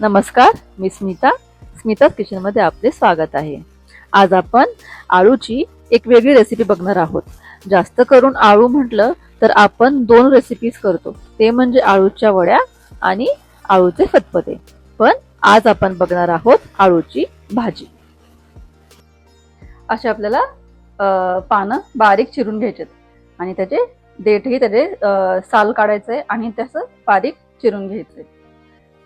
नमस्कार मी स्मिता. स्मिताज किचनमध्ये आपले स्वागत आहे. आज आपण आळूची एक वेगळी रेसिपी बघणार आहोत. जास्त करून आळू म्हटलं तर आपण दोन रेसिपीज करतो. ते म्हणजे आळूच्या वड्या आणि आळूचे फतफते. पण आज आपण बघणार आहोत आळूची भाजी. असे आपल्याला पानं बारीक चिरून घ्यायचेत. आणि त्याचे देठही त्याचे साल काढायचे आणि त्याचं बारीक चिरून घ्यायचे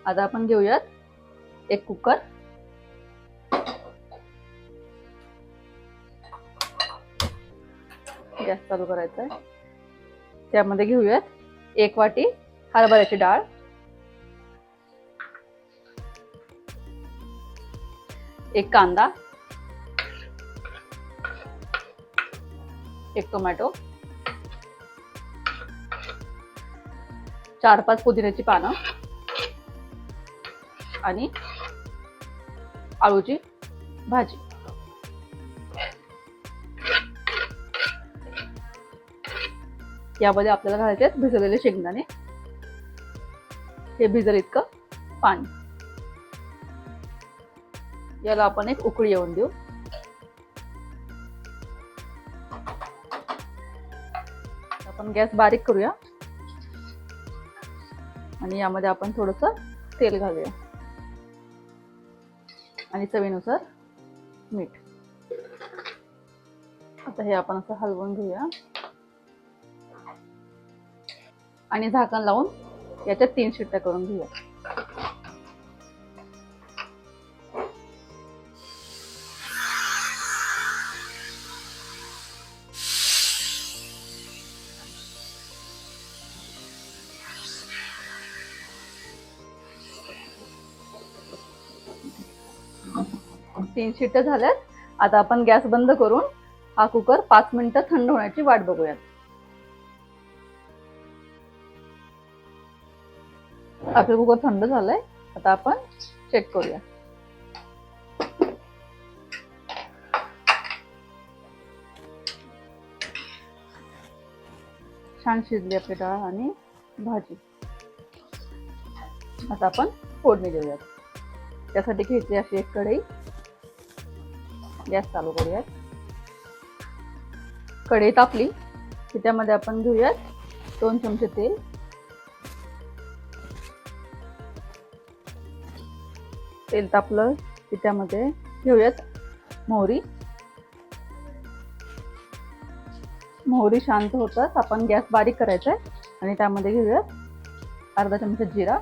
आता आपण घेऊयात एक कुकर. गॅस चालू करायचा आहे त्यामध्ये घेऊयात एक वाटी हरभऱ्याची डाळ. एक कांदा. एक टोमॅटो. चार पाच पुदिन्याची पानं. आणि आळूची भाजी. यामध्ये आपल्याला घालायचे आहेत भिजवलेले शेंगदाणे. हे भिजल इतकं पाणी. याला आपण एक उकळी येऊन देऊ. आपण गॅस बारीक करूया. आणि यामध्ये आपण थोडस तेल घालूया. आणि चवीनुसार मीठ. आता हे आपण असं हलवून घेऊया. आणि झाकण लावून याच्यात तीन शिट्ट्या करून घेऊया. तीन शिट्ट्या झाल्यात. आता आपण गॅस बंद करून हा कुकर पाच मिनिटं थंड होण्याची वाट बघूयात. आपलं कुकर थंड झालंय. आता आपण चेक करूया. छान शिजली आपली डाळ आणि भाजी. आता आपण फोडणी देऊयात. त्यासाठी घ्यायची अशी एक कढई. गॅस चालू करूयात. कढई तापली की त्यामध्ये आपण घेऊयात दोन चमचे तेल. तेल तापलं की त्यामध्ये घेऊयात मोहरी. मोहरी शांत होतात आपण गॅस बारीक करायचा आहे आणि त्यामध्ये घेऊयात अर्धा चमचा जिरा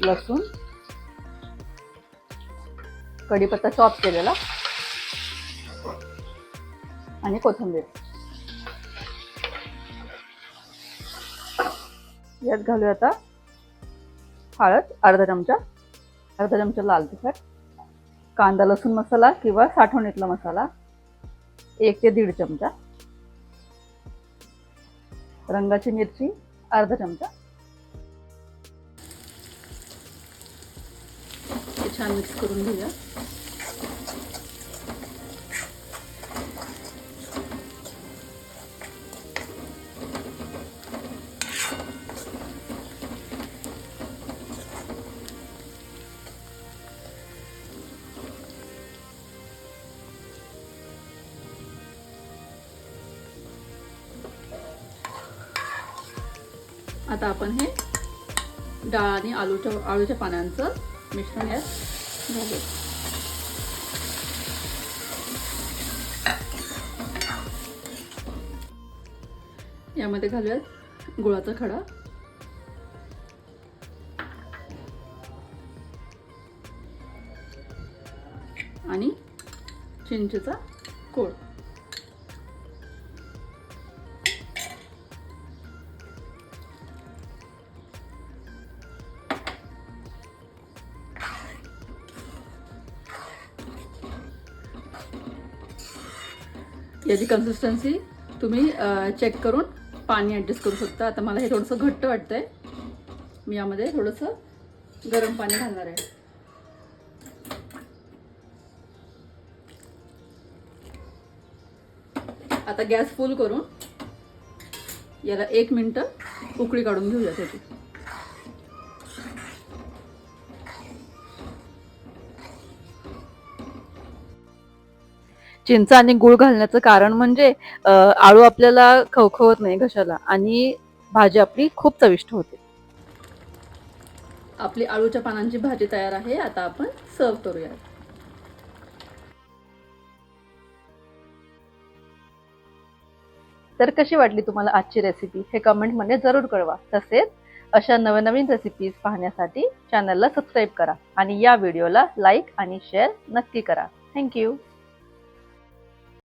लसूण कढीपत्ता चॉप केलेला आणि कोथिंबीर. यात घालूया आता हळद अर्धा चमचा अर्धा चमचा लाल तिखट कांदा लसूण मसाला किंवा साठवणीतला मसाला एक ते दीड चमचा रंगाची मिरची अर्धा चमचा छान मिक्स करून घेऊया. आता आपण हे डाळ आणि आलूच्या आळूच्या पानांचं मिश्रण यात घालू. यामध्ये घालूयात गुळाचा खडा. आणि चिंचेचा कोळ. याची कन्सिस्टन्सी तुम्ही चेक करून पाणी ॲडजस्ट करू शकता. आता मला हे थोडंसं घट्ट वाटतंय. मी यामध्ये थोडंसं गरम पाणी घालणार आहे. आता गॅस फुल करून याला एक मिनटं उकळी काढून घेऊया त्याची. चिंच आणि गुळ घालण्याचं कारण म्हणजे आळू आपल्याला खवखवत नाही घशाला आणि भाजी आपली खूप चविष्ट होते. आपली आळूच्या पानांची भाजी तयार आहे. आता आपण सर्व करूया तर कशी वाटली तुम्हाला आजची रेसिपी हे कमेंटमध्ये जरूर कळवा. तसेच अशा नवीन नवीन रेसिपीज पाहण्यासाठी चॅनलला सबस्क्राईब करा आणि या व्हिडिओला लाईक आणि शेअर नक्की करा. थँक्यू